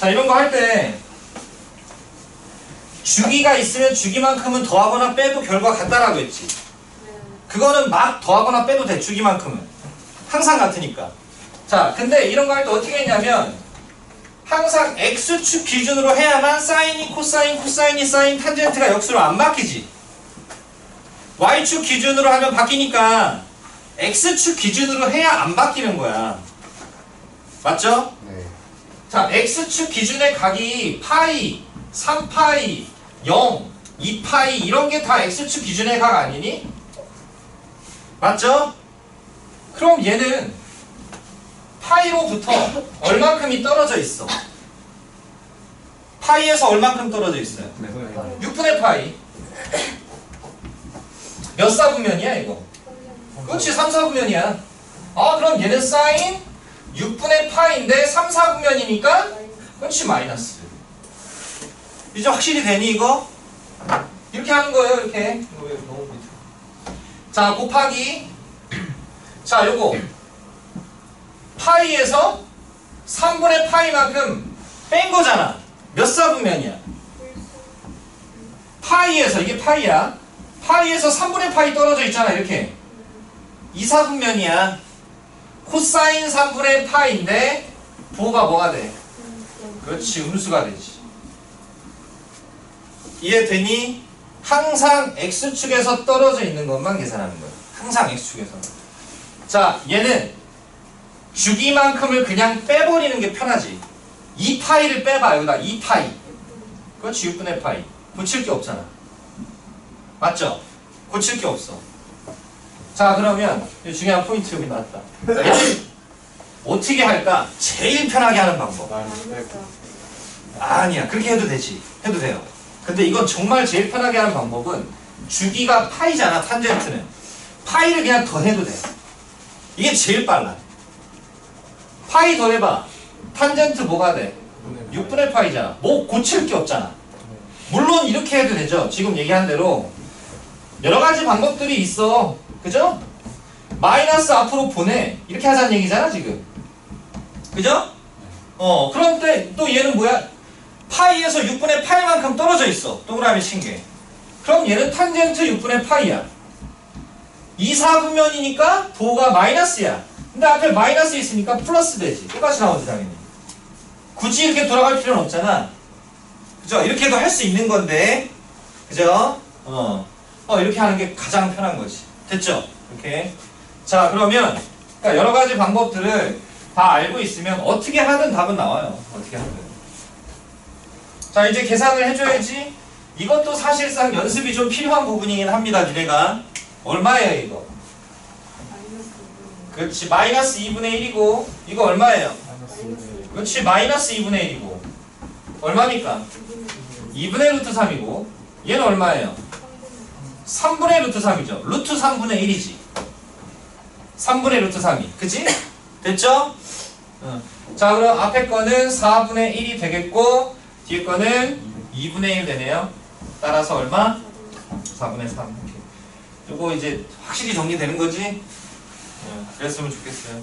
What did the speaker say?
자 이런 거 할 때 주기가 있으면 주기만큼은 더하거나 빼도 결과 같다라고 했지. 그거는 막 더하거나 빼도 돼 주기만큼은 항상 같으니까. 자 근데 이런 거 할 때 어떻게 했냐면 항상 x축 기준으로 해야만 사인이 코사인 코사인이 사인 탄젠트가 역수로 안 바뀌지. y축 기준으로 하면 바뀌니까 x축 기준으로 해야 안 바뀌는 거야. 맞죠? 네. 자, x축 기준의 각이 파이, 3파이, 0, 2파이 이런 게 다 x축 기준의 각 아니니? 맞죠? 그럼 얘는 파이로부터 얼만큼이 떨어져 있어? 파이에서 얼만큼 떨어져 있어요? 네. 6분의 파이. 몇 사분면이야 이거? 그렇지 3, 4분면이야. 아 그럼 얘는 사인 6분의 파인데 3, 4분면이니까 그렇지 마이너스. 이제 확실히 되니 이거? 이렇게 하는 거예요 이렇게. 자 곱하기 자 요거 파이에서 3분의 파이만큼 뺀 거잖아. 몇 사분면이야? 파이에서 이게 파이야. 파이에서 3분의 파이 떨어져 있잖아 이렇게. 2, 4분면이야. 코사인 3분의 파인데 부호가 뭐가 돼? 그렇지 음수가 되지. 이해되니? 항상 x축에서 떨어져 있는 것만 계산하는 거야. 항상 x축에서. 자 얘는 주기만큼을 그냥 빼버리는 게 편하지. 2파이를 빼봐 여기다 2파이. 그렇지 6분의 파이. 붙일 게 없잖아. 맞죠? 고칠 게 없어. 자 그러면 이 중요한 포인트 여기 나왔다. 어떻게 할까? 제일 편하게 하는 방법. 아니야 그렇게 해도 되지. 해도 돼요. 근데 이건 정말 제일 편하게 하는 방법은 주기가 파이잖아 탄젠트는. 파이를 그냥 더해도 돼. 이게 제일 빨라. 파이 더해봐. 탄젠트 뭐가 돼? 6분의 파이잖아. 뭐 고칠 게 없잖아. 물론 이렇게 해도 되죠. 지금 얘기한 대로 여러 가지 방법들이 있어. 그죠? 마이너스 앞으로 보내. 이렇게 하자는 얘기잖아, 지금. 그죠? 어, 그런데 또 얘는 뭐야? 파이에서 6분의 파이만큼 떨어져 있어. 동그라미 친 게. 그럼 얘는 탄젠트 6분의 파이야. 2, 4분면이니까 도가 마이너스야. 근데 앞에 마이너스 있으니까 플러스 되지. 똑같이 나오지, 당연히. 굳이 이렇게 돌아갈 필요는 없잖아. 그죠? 이렇게도 할 수 있는 건데. 그죠? 어. 어, 이렇게 하는 게 가장 편한 거지. 됐죠? 이렇게. 자, 그러면, 그러니까 여러 가지 방법들을 다 알고 있으면 어떻게 하든 답은 나와요. 어떻게 하든. 자, 이제 계산을 해줘야지. 이것도 사실상 연습이 좀 필요한 부분이긴 합니다, 니네가. 얼마예요, 이거? 그렇지, 마이너스 2분의 1이고, 이거 얼마예요? 그렇지, 마이너스 2분의 1이고. 얼마입니까? 2분의 루트 3이고, 얘는 얼마예요? 3분의 루트 3이죠. 루트 3분의 1이지. 3분의 루트 3이. 그치? 됐죠? 어. 자, 그럼 앞에 거는 4분의 1이 되겠고, 뒤에 거는 2분의 1 되네요. 따라서 얼마? 4분의 3. 이렇게. 요거 이제 확실히 정리되는 거지? 어, 그랬으면 좋겠어요.